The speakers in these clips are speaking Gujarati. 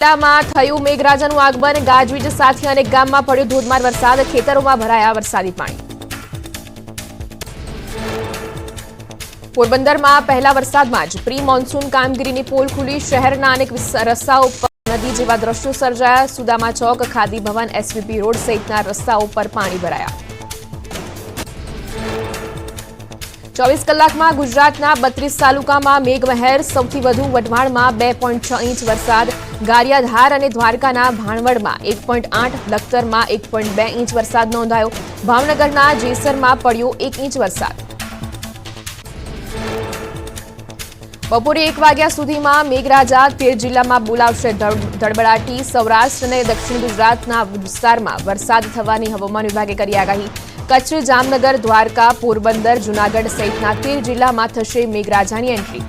જિલ્લામાં થયું મેઘરાજાનું આગમન, ગાજવીજ સાથે અનેક ગામમાં પડ્યો ધોધમાર વરસાદ, ખેતરોમાં ભરાયા વરસાદી પાણી. પોરબંદરમાં પહેલા વરસાદમાં જ પ્રી મોન્સૂન કામગીરીની પોલ ખુલી. શહેરના અનેક રસ્તાઓ પર નદી જેવા દ્રશ્યો સર્જાયા. સુદામા ચોક, ખાદી ભવન, એસવીપી રોડ સહિતના રસ્તાઓ પર પાણી ભરાયા. ચોવીસ કલાકમાં ગુજરાતના બત્રીસ તાલુકામાં મેઘમહેર સૌથી વધુ વઢવાણમાં બે પોઈન્ટ છ ઇંચ વરસાદ, ગારિયાધાર અને દ્વારકાના ભાણવડમાં એક પોઈન્ટ આઠ લખતરમાં એક પોઈન્ટ બે ઇંચ વરસાદ નોંધાયો. ભાવનગરના જેસરમાં પડ્યો એક ઇંચ વરસાદ. બપોરે એક વાગ્યા સુધીમાં મેઘરાજા તેર જિલ્લામાં બોલાવશે ધડ- ધડબડાટી સૌરાષ્ટ્ર અને દક્ષિણ ગુજરાતના વિસ્તારમાં વરસાદ થવાની હવામાન વિભાગે કરી આગાહી. કચ્છ, જામનગર, દ્વારકા, પોરબંદર, જૂનાગઢ સહિતના તેર જિલ્લામાં થશે મેઘરાજાની એન્ટ્રી.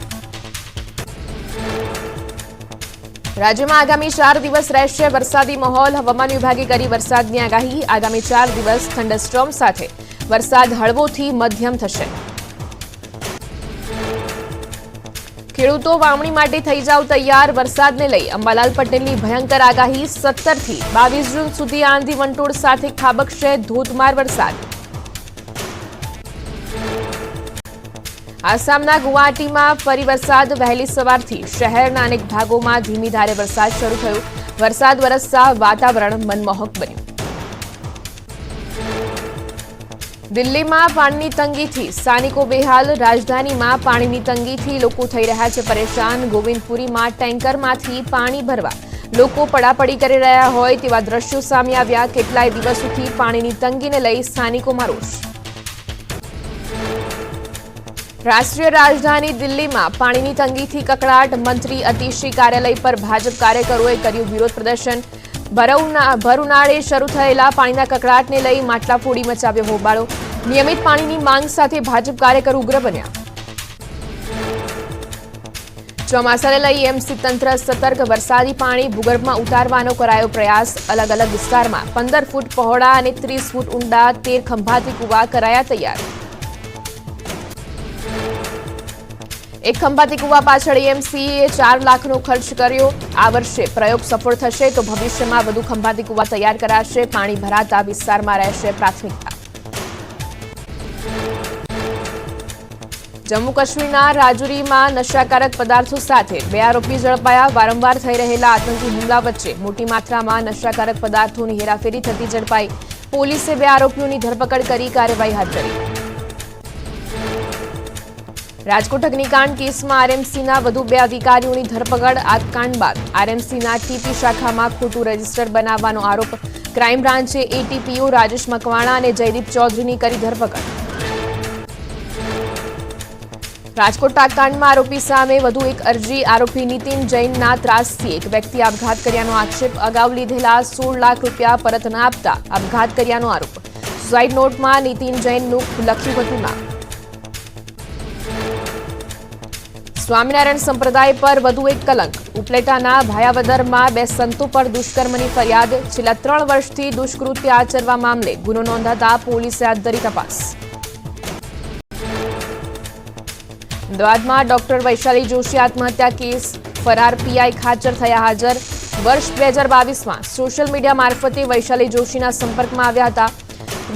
રાજ્યમાં આગામી ચાર દિવસ રહેશે વરસાદી માહોલ. હવામાન વિભાગે કરી વરસાદની આગાહી. આગામી ચાર દિવસ થંડરસ્ટ્રોમ સાથે. વરસાદ હળવોથી મધ્યમ થશે. ખેડૂતો વાવણી માટે થઈ જાવ તૈયાર. વરસાદને લઈ અંબાલાલ પટેલની ભયંકર આગાહી. સત્તરથી બાવીસ જૂન સુધી આંધી વંટોળ સાથે ખાબકશે ધોધમાર વરસાદ. આસામના ગુવાહાટીમાં ફરી વરસાદ વહેલી સવારથી શહેરના અનેક ભાગોમાં ધીમી ધારે વરસાદ શરૂ થયો. વરસાદ વરસતા વાતાવરણ મનમોહક બન્યું. દિલ્હીમાં પાણીની તંગીથી સ્થાનિકો બેહાલ, રાજધાનીમાં પાણીની તંગીથી લોકો થઈ રહ્યા છે પરેશાન. ગોવિંદપુરીમાં ટેન્કરમાંથી પાણી ભરવા લોકો પડાપડી કરી રહ્યા હોય તેવા દ્રશ્યો સામે આવ્યા. કેટલાય દિવસોથી પાણીની તંગીને લઈ સ્થાનિકોમાં રોષ. રાષ્ટ્રીય રાજધાની દિલ્હીમાં પાણીની તંગીથી કકડાટ મંત્રી અતિશી કાર્યાલય પર ભાજપ કાર્યકરોએ કર્યું વિરોધ પ્રદર્શન. ભર ઉનાળે શરૂ થયેલા પાણીના કકડાટને લઈ માટલાફોડી મચાવ્યો હોબાળો. નિયમિત પાણીની માંગ સાથે ભાજપ કાર્યકર ઉગ્ર બન્યા. ચોમાસાને લઈ એમસી તંત્ર સતર્ક, વરસાદી પાણી ભૂગર્ભમાં ઉતારવાનો કરાયો પ્રયાસ. અલગ અલગ વિસ્તારમાં પંદર ફૂટ પહોળા અને ત્રીસ ફૂટ ઊંડા તેર ખંભાતી કુવા કરાયા તૈયાર. એક ખંભાતી કુવા પાછળ એમસીએ ચાર લાખનો ખર્ચ કર્યો. આ વર્ષે પ્રયોગ સફળ થશે તો ભવિષ્યમાં વધુ ખંભાતી કુવા તૈયાર કરાશે. પાણી ભરાતા વિસ્તારમાં રહેશે પ્રાથમિકતા. જમ્મુ કાશ્મીરના રાજુરીમાં નશાકારક પદાર્થો સાથે બે આરોપી ઝડપાયા. વારંવાર થઈ રહેલા આતંકી હુમલા વચ્ચે મોટી માત્રામાં નશાકારક પદાર્થોની હેરાફેરી થતી ઝડપાઈ. પોલીસે બે આરોપીઓની ધરપકડ કરી, કાર્યવાહી હાથ ધરી. રાજકોટ અગ્નિકાંડ કેસમાં આરએમસીના વધુ બે અધિકારીઓની ધરપકડ આ કાંડ બાદ. આરએમસીના ટીપી શાખામાં ખોટું રજિસ્ટર બનાવવાનો આરોપ. ક્રાઇમ બ્રાન્ચે એટીપીઓ રાજેશ મકવાણા અને જયદીપ ચૌધરીની કરી ધરપકડ. રાજકોટ આતકાંડમાં આરોપી સામે વધુ એક અરજી. આરોપી નીતિન જૈનના ત્રાસથી એક વ્યક્તિ આપઘાત કર્યાનો આક્ષેપ. અગાઉ લીધેલા સોળ લાખ રૂપિયા પરત ન આપતા આપઘાત કર્યાનો આરોપ. સુસાઇડ નોટમાં નીતિન જૈનનું લખ્યું હતું નામ. સ્વામિનારાયણ સંપ્રદાય પર વધુ એક કલંક. ઉપલેટાના ભાયાવદરમાં બે સંતો પર દુષ્કર્મની ફરિયાદ. છેલ્લા ત્રણ વર્ષથી દુષ્કૃત્ય આચરવા મામલે ગુનો નોંધાતા પોલીસે હાથ ધરી તપાસ. અમદાવાદમાં ડોક્ટર વૈશાલી જોશી આત્મહત્યા કેસ. ફરાર પીઆઈ ખાચર થયા હાજર. વર્ષ બે હજાર બાવીસમાં સોશિયલ મીડિયા મારફતે વૈશાલી જોશીના સંપર્કમાં આવ્યા હતા.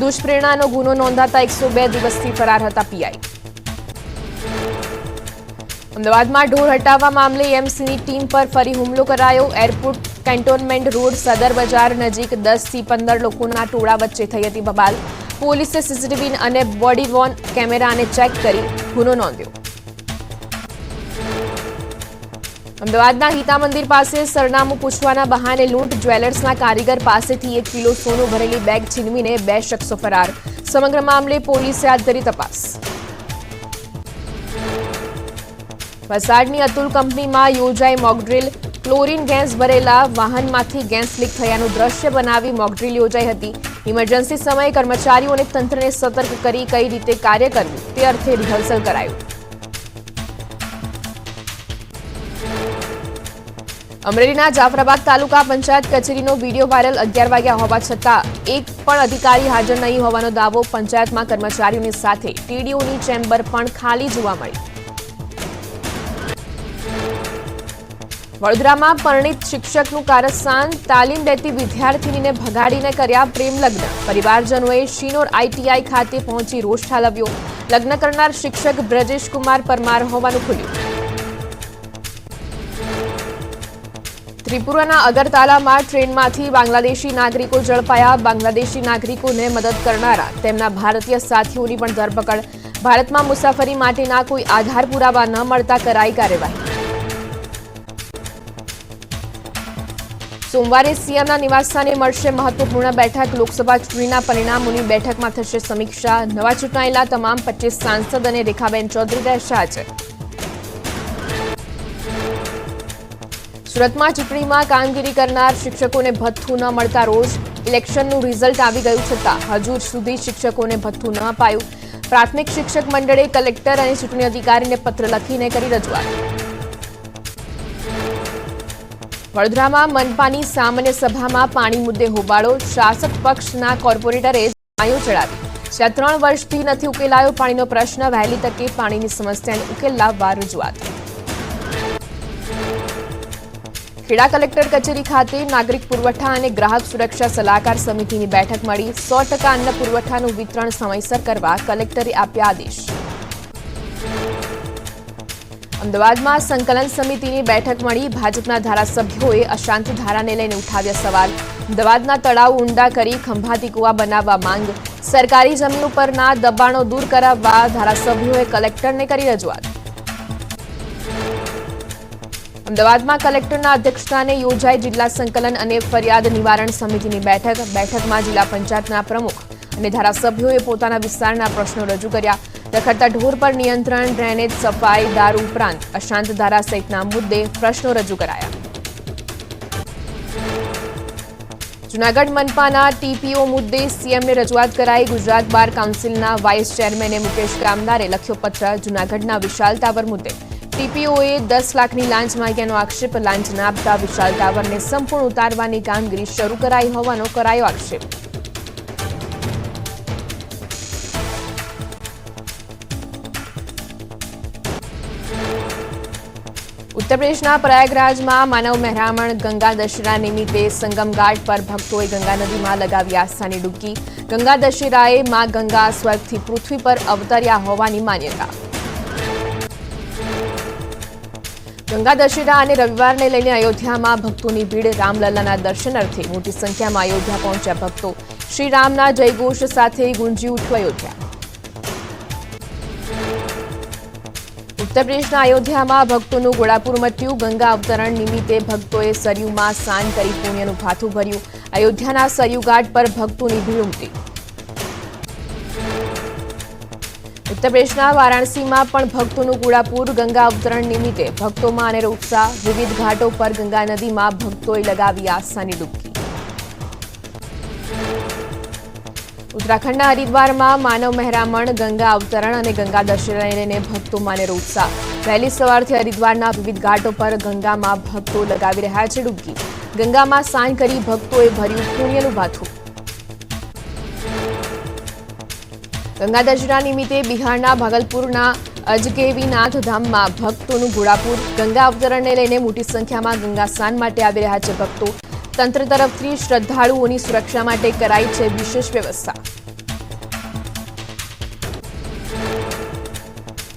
દુષ્પ્રેરણાનો ગુનો નોંધાતા એકસો બે દિવસથી ફરાર હતા પીઆઈ. અમદાવાદમાં ઢોર હટાવવા મામલે એમસીની ટીમ પર ફરી હુમલો કરાયો. એરપોર્ટ કેન્ટોનમેન્ટ રોડ સદર બજાર નજીક દસથી પંદર લોકોના ટોળા વચ્ચે થઈ હતી બબાલ. પોલીસે સીસીટીવી અને બોડી વોર્ન કેમેરાને ચેક કરી ગુનો નોંધ્યો. અમદાવાદના ગીતા મંદિર પાસે સરનામું પૂછવાના બહાને લૂંટ જ્વેલર્સના કારીગર પાસેથી એક કિલો સોનું ભરેલી બેગ છીનવીને બે શખ્સો ફરાર. સમગ્ર મામલે પોલીસે હાથ ધરી તપાસ. વલસાડની અતુલ કંપનીમાં યોજાઈ મોકડ્રીલ ક્લોરીન ગેસ ભરેલા વાહનમાંથી ગેસ લીક થયાનું દ્રશ્ય બનાવી મોકડ્રીલ યોજાઈ હતી. ઇમરજન્સી સમયે કર્મચારીઓ અને તંત્રને સતર્ક કરી કઈ રીતે કાર્ય કરવું તે અર્થે રિહર્સલ કરાયું. અમરેલીના જાફરાબાદ તાલુકા પંચાયત કચેરીનો વીડિયો વાયરલ અગિયાર વાગ્યા હોવા છતાં એક પણ અધિકારી હાજર નહીં હોવાનો દાવો પંચાયતમાં કર્મચારીઓની સાથે. ટીડીઓની ચેમ્બર પણ ખાલી જોવા મળી. વડોદરામાં પરણિત શિક્ષકનું કારસ્થાન તાલીમ લેતી વિદ્યાર્થીનીને ભગાડીને કર્યા પ્રેમ પરિવારજનોએ શિનોર આઈટીઆઈ ખાતે પહોંચી રોષ ઠાલવ્યો. લગ્ન કરનાર શિક્ષક બ્રજેશકુમાર પરમાર હોવાનું ખુલ્યું. ત્રિપુરાના અગરતાલામાં ટ્રેનમાંથી બાંગ્લાદેશી નાગરિકો ઝડપાયા. બાંગ્લાદેશી નાગરિકોને મદદ કરનારા તેમના ભારતીય સાથીઓની પણ ધરપકડ. ભારતમાં મુસાફરી માટેના કોઈ આધાર પુરાવા ન મળતા કરાઈ કાર્યવાહી. સોમવારે સીએમના નિવાસસ્થાને મળશે મહત્વપૂર્ણ બેઠક. લોકસભા ચૂંટણીના પરિણામોની બેઠકમાં થશે સમીક્ષા. નવા ચૂંટાયેલા તમામ પચીસ સાંસદ અને રેખાબેન ચૌધરી રહેશે આજે સુરતમાં ચૂંટણીમાં કામગીરી કરનાર શિક્ષકોને ભથ્થું ન મળતા રોજ ઇલેક્શનનું રિઝલ્ટ આવી ગયું છતાં હજુ સુધી શિક્ષકોને ભથ્થું ન અપાયું. પ્રાથમિક શિક્ષક મંડળે કલેક્ટર અને ચૂંટણી અધિકારીને પત્ર લખીને કરી રજૂઆત. વડોદરામાં મનપાની સામાન્ય સભામાં પાણી મુદ્દે હોબાળો શાસક પક્ષના કોર્પોરેટરે આયો ચડાવી છે ત્રણ વર્ષથી નથી ઉકેલાયો પાણીનો પ્રશ્ન. વહેલી તકે પાણીની સમસ્યાને ઉકેલ લાવવા રજૂઆત. ખેડા કલેક્ટર કચેરી ખાતે નાગરિક પુરવઠા અને ગ્રાહક સુરક્ષા સલાહકાર સમિતિની બેઠક મળી. સો ટકા અન્ન પુરવઠાનું વિતરણ સમયસર કરવા કલેક્ટરે આપ્યા આદેશ. અમદાવાદમાં સંકલન સમિતિની બેઠક મળી ભાજપના ધારાસભ્યોએ અશાંત ધારાને લઈને ઉઠાવ્યા સવાલ. અમદાવાદના તળાવ ઊંડા કરી ખંભાતી કુવા બનાવવા માંગ. સરકારી જમીન ઉપરના દબાણો દૂર કરાવવા ધારાસભ્યોએ કલેક્ટરને કરી રજૂઆત. અમદાવાદમાં કલેક્ટરના અધ્યક્ષસ્થાને યોજાઈ જિલ્લા સંકલન અને ફરિયાદ નિવારણ સમિતિની બેઠક. બેઠકમાં જિલ્લા પંચાયતના પ્રમુખ અને ધારાસભ્યોએ પોતાના વિસ્તારના પ્રશ્નો રજૂ કર્યા. રખડતા ઢોર પર નિયંત્રણ, ડ્રેનેજ, સફાઈ, દારૂ ઉપરાંત અશાંત ધારા સહિતના મુદ્દે પ્રશ્નો રજૂ કરાયા. જૂનાગઢ મનપાના ટીપીઓ મુદ્દે સીએમને રજૂઆત કરાઈ. ગુજરાત બાર કાઉન્સિલના વાઇસ ચેરમેને મુકેશ કામદારે લખ્યો પત્ર જૂનાગઢના વિશાલ ટાવર મુદ્દે. ટીપીઓએ દસ લાખની લાંચ માંગ્યાનો આક્ષેપ, લાંચ ના આપતા વિશાલ ટાવરને સંપૂર્ણ ઉતારવાની કામગીરી શરૂ કરાઈ હોવાનો કરાયો આક્ષેપ. ઉત્તર પ્રદેશના પ્રયાગરાજમાં માનવ મહેરામણ ગંગા દશેરા નિમિત્તે સંગમ ઘાટ પર ભક્તોએ ગંગા નદીમાં લગાવી આસ્થાની ડૂબકી. ગંગા દશેરાએ માં ગંગા સ્વર્ગથી પૃથ્વી પર અવતર્યા હોવાની માન્યતા. ગંગા દશેરા અને રવિવારને લઈને અયોધ્યામાં ભક્તોની ભીડ રામલલ્લાના દર્શન અર્થે મોટી સંખ્યામાં અયોધ્યા પહોંચ્યા ભક્તો. શ્રી રામના જયઘોષ સાથે ગુંજી ઉઠ્યું અયોધ્યા. ઉત્તર પ્રદેશના અયોધ્યામાં ભક્તોનું ગોળાપુર મચ્યું. ગંગા અવતરણ નિમિત્તે ભક્તોએ સરયુમાં સ્નાન કરી પુણ્યનું ભાથું ભર્યું. અયોધ્યાના સરયુ ઘાટ પર ભક્તોની ભીડ ઉમટી. ઉત્તર પ્રદેશના વારાણસીમાં પણ ભક્તોનું ગોળાપુર ગંગા અવતરણ નિમિત્તે ભક્તોમાં અને ઉત્સાહ. વિવિધ ઘાટો પર ગંગા નદીમાં ભક્તોએ લગાવી આસ્થાની ડૂબકી. ઉત્તરાખંડના હરિદ્વારમાં માનવ મહેરામણ, ગંગા અવતરણ અને ગંગા દશેરાને લઈને ભક્તોમાં અનેરો ઉત્સાહ વહેલી સવારથી હરિદ્વારના વિવિધ ઘાટો પર ગંગામાં ભક્તો લગાવી રહ્યા છે ડૂબકી. ગંગામાં સ્નાન કરી ભક્તોએ ભર્યું પુણ્યનું ભાથું. ગંગા દર્શના નિમિત્તે બિહારના ભાગલપુરના અજકેવીનાથ ધામમાં ભક્તોનું ઘોડાપુર. ગંગા અવતરણને લઈને મોટી સંખ્યામાં ગંગા સ્નાન માટે આવી રહ્યા છે ભક્તો. તંત્ર તરફથી શ્રદ્ધાળુઓની સુરક્ષા માટે કરાઈ છે વિશેષ વ્યવસ્થા.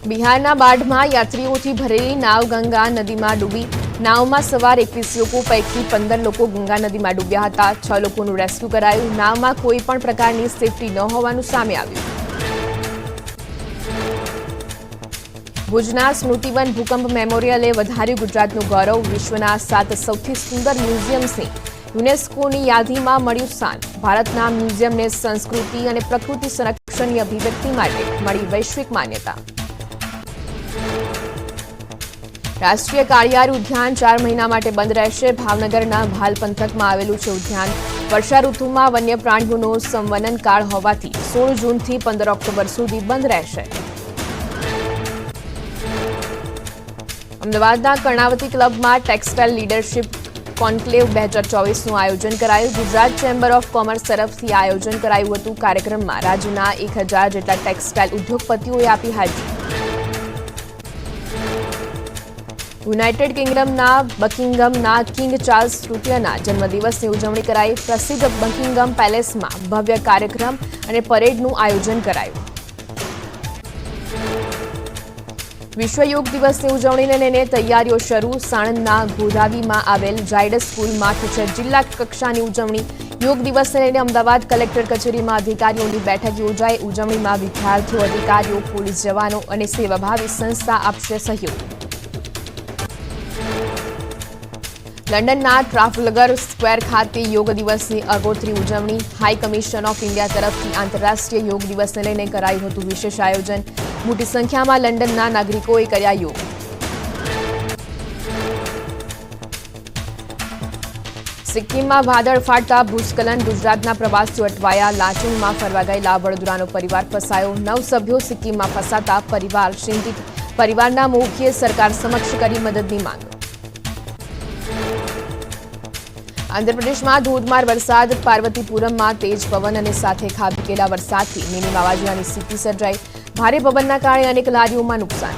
બિહારના બાઢમાં યાત્રીઓથી ભરેલી નાવ ગંગા નદીમાં ડૂબી, નાવમાં સવાર એકવીસ લોકો, પૈકી પંદર લોકો ગંગા નદીમાં ડૂબ્યા હતા. છ લોકોનું રેસ્ક્યુ કરાયું. નાવમાં કોઈ પણ પ્રકારની સેફટી ન હોવાનું સામે આવ્યું. ભુજના સ્મૃતિવન ભૂકંપ મેમોરિયલે વધાર્યું ગુજરાતનું ગૌરવ. વિશ્વના સાત સૌથી સુંદર મ્યુઝિયમ્સની યુનેસ્કોની યાદીમાં મળ્યું સ્થાન. ભારતના મ્યુઝિયમને સંસ્કૃતિ અને પ્રકૃતિ સંરક્ષણની અભિવ્યક્તિ માટે મળી વૈશ્વિક માન્યતા. રાષ્ટ્રીય કાળિયાર ઉદ્યાન ચાર મહિના માટે બંધ રહેશે. ભાવનગરના ભાલ પંથકમાં આવેલું છે ઉદ્યાન. વર્ષા ઋતુમાં વન્ય પ્રાણીઓનો સંવનન કાળ હોવાથી સોળ જૂનથી પંદર ઓક્ટોબર સુધી બંધ રહેશે. અમદાવાદના કર્ણાવતી ક્લબમાં ટેક્સટાઇલ લીડરશિપ કોન્ક્લેવ બે હજાર ચોવીસનું આયોજન કરાયું. ગુજરાત ચેમ્બર ઓફ કોમર્સ તરફથી આયોજન કરાયું હતું. કાર્યક્રમમાં રાજ્યના એક હજાર જેટલા ટેક્સટાઇલ ઉદ્યોગપતિઓએ આપી હાજરી. યુનાઇટેડ કિંગડમના બકિંગમના કિંગ ચાર્લ્સ તૃતીયના જન્મદિવસની ઉજવણી કરાઈ. પ્રસિદ્ધ બકિંગમ પેલેસમાં ભવ્ય કાર્યક્રમ અને પરેડનું આયોજન કરાયું. વિશ્વ યોગ દિવસની ઉજવણીને લઈને તૈયારીઓ શરૂ. સાણંદના ગોધાવીમાં આવેલ ઝાયડસ સ્કૂલમાં થશે જિલ્લા કક્ષાની ઉજવણી. યોગ દિવસને લઈને અમદાવાદ કલેક્ટર કચેરીમાં અધિકારીઓની બેઠક યોજાઈ. ઉજવણીમાં વિદ્યાર્થીઓ, અધિકારીઓ, પોલીસ જવાનો અને સેવાભાવી સંસ્થા આપશે સહયોગ. લંડનના ટ્રાફલગર સ્ક્વેર ખાતે યોગ દિવસની અગોતરી ઉજવણી. હાઈ કમિશન ઓફ ઇન્ડિયા તરફથી આંતરરાષ્ટ્રીય યોગ દિવસને લઈને કરાયું હતું વિશેષ આયોજન. મોટી સંખ્યામાં લંડનના નાગરિકોએ કર્યા યોગ. સિક્કિમમાં વાદળ ફાટતા ભૂસ્ખલન ગુજરાતના પ્રવાસીઓ અટવાયા. લાચુંગમાં ફરવા ગયેલા વડોદરાનો પરિવાર ફસાયો. નવ સભ્યો સિક્કિમમાં ફસાતા પરિવાર. ચિંતિત પરિવારના મુખીએ સરકાર સમક્ષ કરી મદદની માંગ. આંધ્રપ્રદેશમાં ધોધમાર વરસાદ, પાર્વતીપુરમમાં તેજ પવન અને સાથે ખાબકેલા વરસાદથી મિની વાવાઝોડાની સ્થિતિ સર્જાઈ. ભારે પવનના કારણે અનેક લારીઓમાં નુકસાન.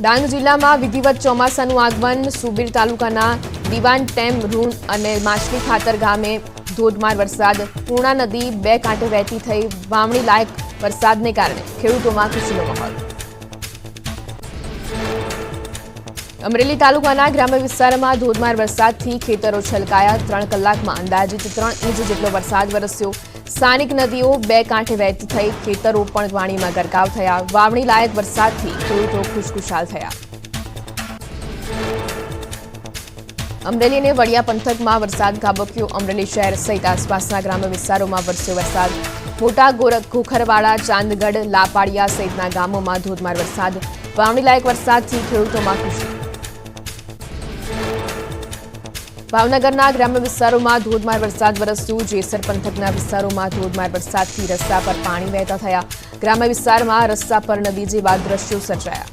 ડાંગ જિલ્લામાં વિધિવત ચોમાસાનું આગમન, સુબીર તાલુકાના દિવાન ટેમ રૂણ અને માછલી ખાતર ગામે ધોધમાર વરસાદ. પૂર્ણા નદી બે કાંઠે વહેતી થઈ, વાવણી લાયક વરસાદને કારણે ખેડૂતોમાં ખુશીનો માહોલ. અમરેલી તાલુકાના ગ્રામ્ય વિસ્તારમાં ધોધમાર વરસાદથી ખેતરો છલકાયા. ત્રણ કલાકમાં અંદાજિત ત્રણ ઇંચ જેટલો વરસાદ વરસ્યો. સ્થાનિક નદીઓ બે કાંઠે વહેતી થઈ. ખેતરો પણ પાણીમાં ગરકાવ થયા. વાવણી લાયક વરસાદથી ખેડૂતો ખુશખુશાલ થયા. અમરેલી અને વડિયા પંથકમાં વરસાદ ગાબક્યો. અમરેલી શહેર સહિત આસપાસના ગ્રામ્ય વિસ્તારોમાં વરસ્યો વરસાદ. મોટા ગોખરવાડા, ચાંદગઢ, લાપાડિયા સહિતના ગામોમાં ધોધમાર વરસાદ. વાવણી લાયક વરસાદથી ખેડૂતોમાં ખુશી. ભાવનગરના ગ્રામ્ય વિસ્તારોમાં ધોધમાર વરસાદ વરસ્યો. જેસર પંથકના વિસ્તારોમાં ધોધમાર વરસાદથી રસ્તા પર પાણી વહેતા થયા. ગ્રામ્ય વિસ્તારમાં રસ્તા પર નદી જેવા દ્રશ્યો સર્જાયા.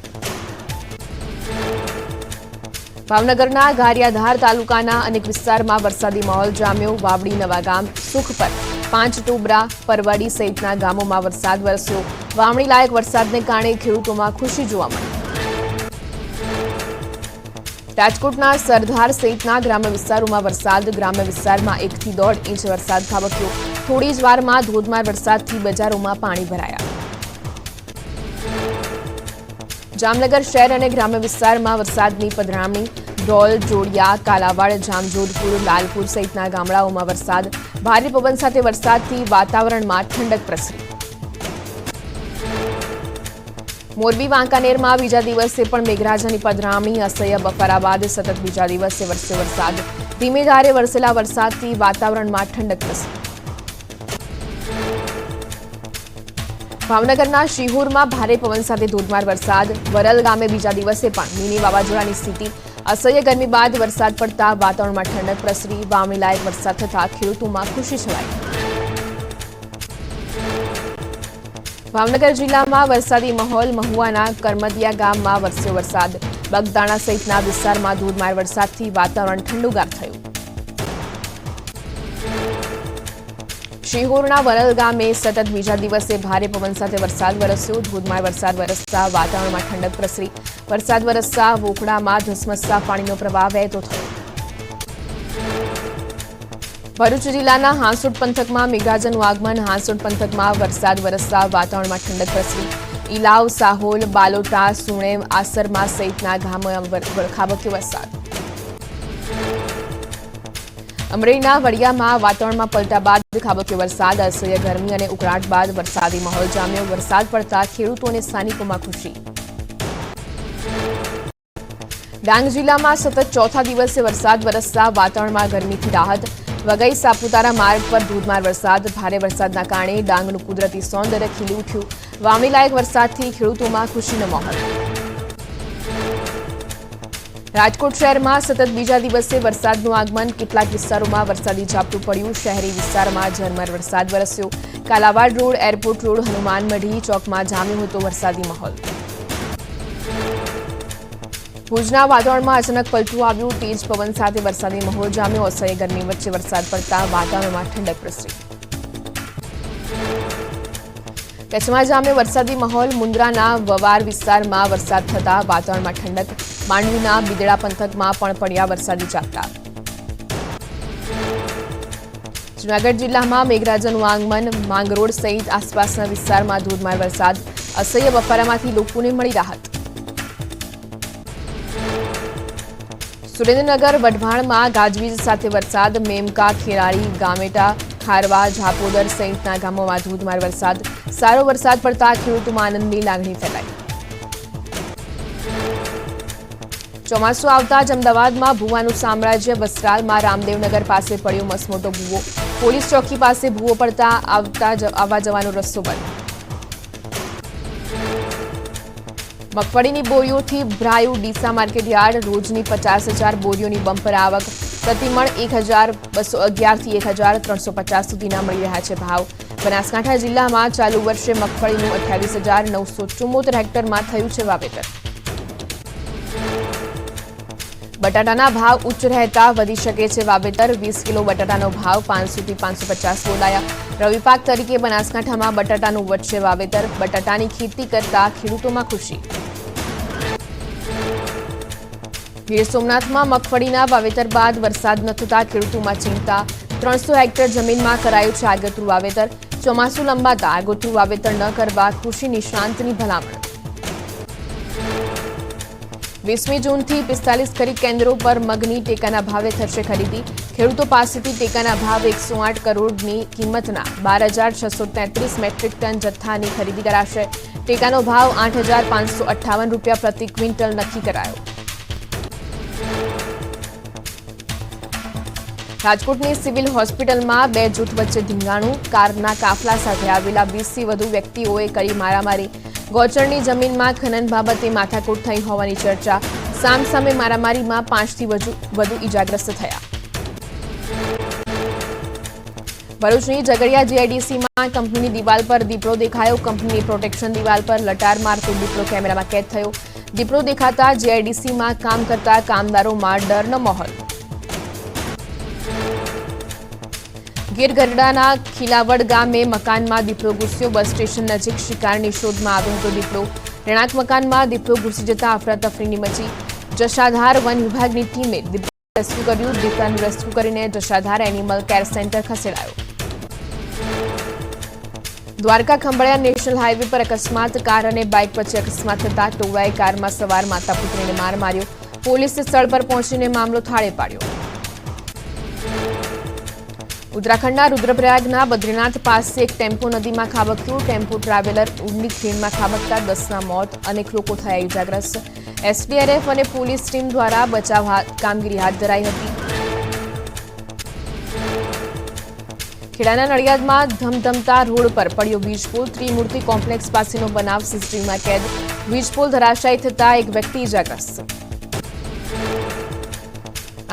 ભાવનગરના ગારિયાધાર તાલુકાના અનેક વિસ્તારમાં વરસાદી માહોલ જામ્યો. વાવડી, નવાગામ સુખ પર પાંચ ટોબરા પરવડી સહિતના ગામોમાં વરસાદ વરસ્યો. વાવણી લાયક વરસાદને કારણે ખેડૂતોમાં ખુશી જોવા મળી. રાજકોટના સરદાર સહિતના ગ્રામ્ય વિસ્તારોમાં વરસાદ. ગ્રામ્ય વિસ્તારમાં એકથી દોઢ ઇંચ વરસાદ ખાબક્યો. થોડી જ વારમાં ધોધમાર વરસાદથી બજારોમાં પાણી ભરાયા. જામનગર શહેર અને ગ્રામ્ય વિસ્તારમાં વરસાદની પધરામણી. ઢોલ જોડિયા, કાલાવાડ, જામજોધપુર, લાલપુર સહિતના ગામડાઓમાં વરસાદ. ભારે પવન સાથે વરસાદથી વાતાવરણમાં ઠંડક પ્રસરી. મોરબી વાંકાનેરમાં બીજા દિવસે પણ મેઘરાજાની પધરામણી અસહ્ય બફારા બાદ સતત બીજા દિવસે વરસ્યો વરસાદ. ધીમે ધારે વરસેલા વરસાદથી વાતાવરણમાં ઠંડક પ્રસરી. ભાવનગરના શિહોરમાં ભારે પવન સાથે ધોધમાર વરસાદ. વરલ ગામે બીજા દિવસે પણ મિની વાવાઝોડાની સ્થિતિ. અસહ્ય ગરમી બાદ વરસાદ પડતા વાતાવરણમાં ઠંડક પ્રસરી. વાવણી લાયક વરસાદ થતા ખેડૂતોમાં ખુશી છવાઈ. ભાવનગર જિલ્લામાં વરસાદી માહોલ મહુવાના કરમદિયા ગામમાં વરસ્યો વરસાદ. બગદાણા સહિતના વિસ્તારમાં ધોધમાર વરસાદથી વાતાવરણ ઠંડુગાર થયું. શિહોરના વરલ ગામે સતત બીજા દિવસે ભારે પવન સાથે વરસાદ વરસ્યો. ધોધમાર વરસાદ વરસતા વાતાવરણમાં ઠંડક પ્રસરી. વરસાદ વરસતા વોકડામાં ધસમસતા પાણીનો પ્રવાહ વહેતો થયો. ભરૂચ જિલ્લાના હાંસોટ પંથકમાં મેઘરાજાનું આગમન. હાંસોટ પંથકમાં વરસાદ વરસતા વાતાવરણમાં ઠંડક પ્રસરી. ઇલાવ સાહોલ, બાલોટા, સુણેમ, આસરમા સહિતના ગામોમાં ખાબક્યો વરસાદ. અમરેલીના વડિયામાં વાતાવરણમાં પલટા બાદ ખાબક્યો વરસાદ. અસહ્ય ગરમી અને ઉકળાટ બાદ વરસાદી માહોલ જામ્યો. વરસાદ પડતા ખેડૂતો અને સ્થાનિકોમાં ખુશી. ડાંગ જિલ્લામાં સતત ચોથા દિવસે વરસાદ વરસતા વાતાવરણમાં ગરમીથી રાહત. વઘઈ સાપુતારા માર્ગ પર ધોધમાર વરસાદ. ભારે વરસાદના કારણે ડાંગનું કુદરતી સૌંદર્ય ખીલી ઉઠ્યું. વાવણી વરસાદથી ખેડૂતોમાં ખુશીનો માહોલ. રાજકોટ શહેરમાં સતત બીજા દિવસે વરસાદનું આગમન. કેટલાક વિસ્તારોમાં વરસાદી ઝાપટું પડ્યું. શહેરી વિસ્તારમાં ઝરમર વરસાદ વરસ્યો. Kalawad road, airport road Hanuman Madhi ચોકમાં જામ્યો હતો વરસાદી માહોલ. ભુજના વાતાવરણમાં અચાનક પલટું આવ્યું. તેજ પવન સાથે વરસાદી માહોલ જામ્યો. અસહ્ય ગરમી વચ્ચે વરસાદ પડતા વાતાવરણમાં ઠંડક પ્રસરી. કચ્છમાં જામ્યો વરસાદી માહોલ. મુન્દ્રાના વવાર વિસ્તારમાં વરસાદ થતા વાતાવરણમાં ઠંડક. માંડવીના બિદડા પંથકમાં પણ પડ્યા વરસાદી ઝાપટા. જૂનાગઢ જિલ્લામાં મેઘરાજાનું આગમન. માંગરોળ સહિત આસપાસના વિસ્તારમાં ધોધમાર વરસાદ. અસહ્ય બફારામાંથી લોકોને મળી રાહત. સુરેન્દ્રનગર, વઢવાણમાં ગાજવીજ સાથે વરસાદ, મેમકા, ખેરાળી, ગામેટા, ખારવા, ઝાપોદર સહિતના ગામોમાં ધોધમાર વરસાદ. સારો વરસાદ પડતા ખેડૂતોમાં આનંદની લાગણી ફેલાઈ. ચોમાસું આવતા જ અમદાવાદમાં ભૂવાનું સામ્રાજ્ય વસ્ત્રાલમાં રામદેવનગર પાસે પડ્યો મસમોટો ભૂવો. પોલીસ ચોકી પાસે ભૂવો પડતા આવતા આવવા જવાનો રસ્તો બંધ. મગફળીની બોરીઓથી ભરાયું ડીસા માર્કેટયાર્ડ રોજની પચાસ હજાર બોરીઓની બમ્પર આવક, પ્રતિમણ એક હજાર બસો અગિયારથી એક હજાર ત્રણસો પચાસ સુધીના મળી રહ્યા છે ભાવ. બનાસકાંઠા જિલ્લામાં ચાલુ વર્ષે મગફળીનું અઠ્યાવીસ હજાર નવસો ચુમ્મોતેર હેક્ટરમાં થયું છે વાવેતર. બટાટાના ભાવ ઉચ્ચ રહેતા, વધી શકે છે વાવેતર. વીસ કિલો બટાટાનો ભાવ પાંચસોથી પાંચસો પચાસ બોલાયા. રવિ પાક તરીકે બનાસકાંઠામાં બટાટાનું વધશે વાવેતર. બટાટાની ખેતી કરતા ખેડૂતોમાં ખુશી. ગીર સોમનાથમાં મગફળીના વાવેતર બાદ વરસાદ ન થતા ખેડૂતોમાં ચિંતા. ત્રણસો હેક્ટર જમીનમાં કરાયું છે આગોતરું વાવેતર. ચોમાસું લંબાતા આગોતરું વાવેતર ન કરવા કૃષિ નિષ્ણાંતની ભલામણ. વીસમી જૂનથી પિસ્તાલીસ ખરીદ કેન્દ્રો પર મગની ટેકાના ભાવે થશે ખરીદી. ખેડૂતો પાસેથી ટેકાના ભાવ એકસો આઠ કરોડની કિંમતના બાર હજાર છસો તેત્રીસ મેટ્રિક ટન જથ્થાની ખરીદી કરાશે. ટેકાનો ભાવ આઠ હજાર પાંચસો અઠ્ઠાવન રૂપિયા પ્રતિ ક્વિન્ટલ નક્કી કરાયો. રાજકોટની સિવિલ હોસ્પિટલમાં બે જૂથ વચ્ચે ધીંગાણું, કારના કાફલા સાથે આવેલા વીસથી વધુ વ્યક્તિઓએ કરી મારામારી. ગોચરની જમીનમાં ખનન બાબતે માથાકૂટ થઈ હોવાની ચર્ચા. સામસામે મારામારીમાં પાંચથી વધુ ઇજાગ્રસ્ત થયા. ભરૂચની ઝઘડિયા જીઆઈડીસીમાં કંપનીની દિવાલ પર દીપડો દેખાયો. કંપનીની પ્રોટેક્શન દિવાલ પર લટાર મારતો દીપડો કેમેરામાં કેદ થયો. દીપડો દેખાતા જીઆઈડીસીમાં કામ કરતા કામદારોમાં ડરનો માહોલ. ગીર ગઢડાના ખીલાવડ ગામે મકાનમાં દીપડો ઘૂસ્યો. બસ સ્ટેશન નજીક શિકારની શોધમાં આવ્યો હતો દીપડો. રહેણાંક મકાનમાં દીપડો ઘૂસી જતા અફરાતફરીની મચી. જશાધાર વન વિભાગની ટીમે દીપડો રેસ્ક્યુ કર્યું. દીપડાનું રેસ્ક્યુ કરીને જશાધાર એનિમલ કેર સેન્ટર ખસેડાયો. દ્વારકા ખંભાળિયા નેશનલ હાઈવે પર અકસ્માત. કાર અને બાઇક વચ્ચે અકસ્માત થતા ટોવાએ કારમાં સવાર માતા પુત્રીને માર માર્યો. પોલીસે સ્થળ પર પહોંચીને મામલો થાળે પાડ્યો. ઉત્તરાખંડના રુદ્રપ્રયાગના બદ્રીનાથ પાસે એક ટેમ્પો નદીમાં ખાબક્યું ટેમ્પો ટ્રાવેલર ઊંડી ખીણમાં ખાબકતા દસના મોત અનેક લોકો થયા ઇજાગ્રસ્ત. એસડીઆરએફ અને પોલીસ ટીમ દ્વારા બચાવ કામગીરી હાથ ધરાઈ હતી. ખેડાના નડિયાદમાં ધમધમતા રોડ પર પડ્યો વીજપોલ ત્રિમૂર્તિ કોમ્પ્લેક્સ પાસેનો બનાવ, સીસીટીવીમાં કેદ. વીજપોલ ધરાશાયી થતા એક વ્યક્તિ ઇજાગ્રસ્ત.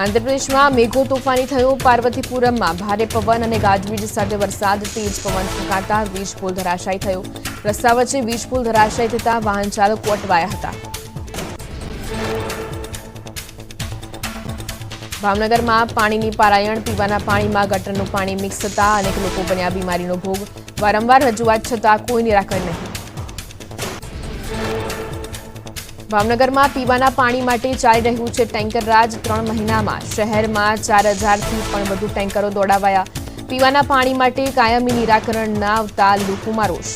આંધ્રપ્રદેશમાં મેઘો તોફાની થયો. પાર્વતીપુરમમાં ભારે પવન અને ગાજવીજ સાથે વરસાદ. તેજ પવન ફૂંકાતા વીજ પુલ ધરાશાયી થયો. રસ્તા વચ્ચે વીજ પુલ ધરાશાયી થતા વાહન ચાલકો અટવાયા હતા. ભાવનગરમાં પાણીની પારાયણ, પીવાના પાણીમાં ગટરનું પાણી મિક્સ થતા અનેક લોકો બન્યા બીમારીનો ભોગ. વારંવાર રજૂઆત છતાં કોઈ નિરાકરણ નહીં. ભાવનગરમાં પીવાના પાણી માટે ચાલી રહ્યું છે ટેન્કર રાજ. ત્રણ મહિનામાં શહેરમાં ચાર હજારથી પણ વધુ ટેન્કરો દોડાવાયા. પીવાના પાણી માટે કાયમી નિરાકરણ ના આવતા લોકોમાં રોષ.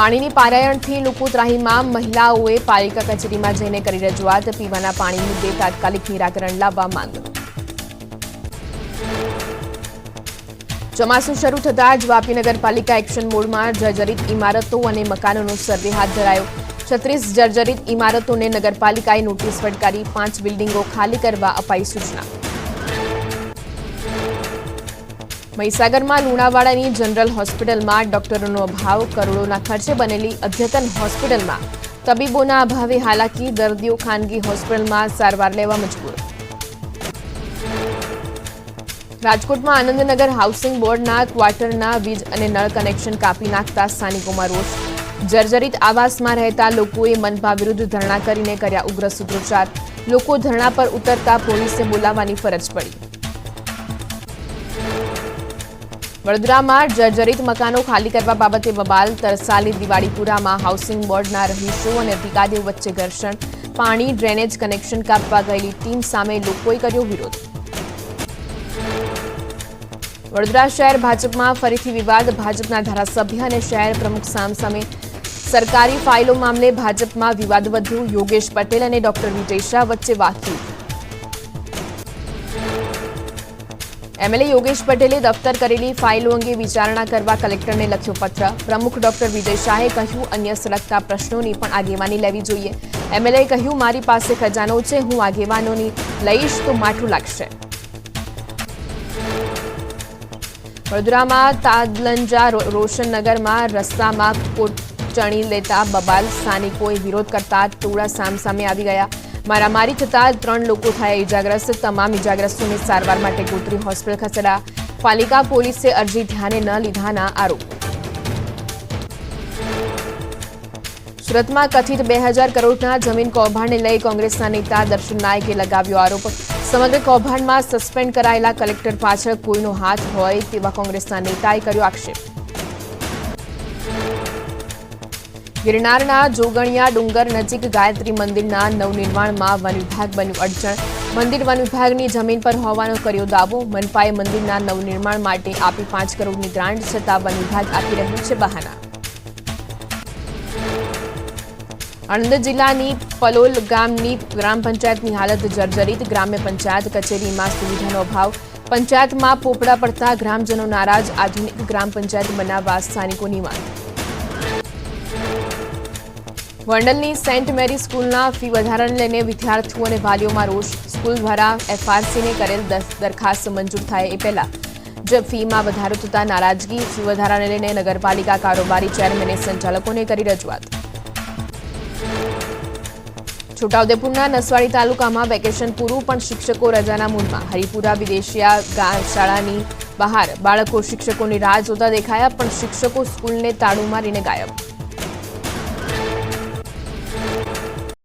પાણીની પારાયણથી લોકો ત્રાહીમાં મહિલાઓએ પાલિકા કચેરીમાં જઈને કરી રજૂઆત. પીવાના પાણી મુદ્દે તાત્કાલિક નિરાકરણ લાવવા માંગ. ચોમાસું શરૂ થતાં જ વાપી નગરપાલિકા એક્શન મોડમાં જર્જરિત ઇમારતો અને મકાનોનો સર્વે હાથ ધરાયો. છત્રીસ જર્જરિત ઇમારતોને નગરપાલિકાએ નોટિસ ફટકારી, પાંચ બિલ્ડિંગો ખાલી કરવા અપાઈ સૂચના. મહીસાગરમાં લુણાવાડાની જનરલ હોસ્પિટલમાં ડોક્ટરોનો અભાવ, કરોડોના ખર્ચે બનેલી અદ્યતન હોસ્પિટલમાં તબીબોના અભાવે હાલાકી, દર્દીઓ ખાનગી હોસ્પિટલમાં સારવાર લેવા મજબૂર. રાજકોટમાં આનંદનગર હાઉસિંગ બોર્ડના ક્વાર્ટરના વીજ અને નળ કનેક્શન કાપી નાખતા સ્થાનિકોમાં રોષ. જર્જરિત આવાસમાં રહેતા લોકોએ મનપા વિરુદ્ધ ધરણા કરીને કર્યા ઉગ્ર સૂત્રોચ્ચાર. લોકો ધરણા પર ઉતરતા પોલીસે બોલાવવાની ફરજ પડી. વડોદરામાં જર્જરિત મકાનો ખાલી કરવા બાબતે બબાલ તરસાલી દિવાળીપુરામાં હાઉસિંગ બોર્ડના રહીશો અને અધિકારીઓ વચ્ચે ઘર્ષણ. પાણી ડ્રેનેજ કનેક્શન કાપવા ગયેલી ટીમ સામે લોકોએ કર્યો વિરોધ. વડોદરા શહેર ભાજપમાં ફરીથી વિવાદ. ભાજપના ધારાસભ્ય અને શહેર પ્રમુખ સામસામે સરકારી ફાઇલો મામલે ભાજપમાં વિવાદ વધ્યો યોગેશ પટેલ અને ડોક્ટર વિજય શાહ વચ્ચે વાતચીત. એમએલએ યોગેશ પટેલે દફતર કરેલી ફાઇલો અંગે વિચારણા કરવા કલેક્ટરને લખ્યો પત્ર. પ્રમુખ ડોક્ટર વિજય શાહે કહ્યું, અન્ય સળગતા પ્રશ્નોની પણ આગેવાની લેવી જોઈએ. એમએલએ કહ્યું, મારી પાસે ખજાનો છે, હું આગેવાનોની લઈશ, તો માઠું લાગશે. વડોદરામાં તાદલંજા રો- રોશનનગરમાં રસ્તામાં કોચણી લેતા બબાલ સ્થાનિકોએ વિરોધ કરતા ટોળા સામસામે આવી ગયા. મારામારી થતાં ત્રણ લોકો થયા ઇજાગ્રસ્ત, તમામ ઇજાગ્રસ્તોને સારવાર માટે ગોત્રી હોસ્પિટલ ખસેડાયા પાલિકા પોલીસે અરજી ધ્યાને ન લીધાના આરોપ. સુરતમાં કથિત બે હજાર કરોડના જમીન કૌભાંડને લઈ કોંગ્રેસના નેતા દર્શન નાયકે લગાવ્યો આરોપ. સમગ્ર કૌભાંડમાં સસ્પેન્ડ કરાયેલા કલેક્ટર પાછળ કોઈનો હાથ હોય તેવા કોંગ્રેસના નેતાએ કર્યો આક્ષેપ. ગિરનારના જોગણિયા ડુંગર નજીક ગાયત્રી મંદિરના નવનિર્માણમાં વન વિભાગ બન્યું અડચણ. મંદિર વન વિભાગની જમીન પર હોવાનો કર્યો દાવો. મનપાએ મંદિરના નવનિર્માણ માટે આપી પાંચ કરોડની ગ્રાન્ટ છતાં વન વિભાગ આપી રહ્યું છે બહાના. આણંદ જિલ્લાની પલોલ ગામની ગ્રામ પંચાયતની હાલત જર્જરિત. ગ્રામ્ય પંચાયત કચેરીમાં સુવિધાનો અભાવ. પંચાયતમાં પોપડા પડતા ગ્રામજનો નારાજ. આધુનિક ગ્રામ પંચાયત બનાવવા સ્થાનિકોની માંગ. વંડલની સેન્ટ મેરી સ્કૂલના ફી વધારાને લઈને વિદ્યાર્થીઓ અને વાલીઓમાં રોષ. સ્કૂલ દ્વારા એફઆરસીને કરેલ દરખાસ્ત મંજૂર થાય એ પહેલા. જ ફીમાં વધારો થતા નારાજગી, ફી વધારાને લઈને નગરપાલિકા કારોબારી ચેરમેને સંચાલકોને કરી રજૂઆત. છોટાઉદેપુરના નસવાડી તાલુકામાં વેકેશન પૂરું, પણ શિક્ષકો રજાના મૂડમાં. હરિપુરા વિદેશિયા શાળાની બહાર બાળકો શિક્ષકોની રાહ જોતા દેખાયા, પણ શિક્ષકો સ્કૂલને તાળું મારીને ગાયબ.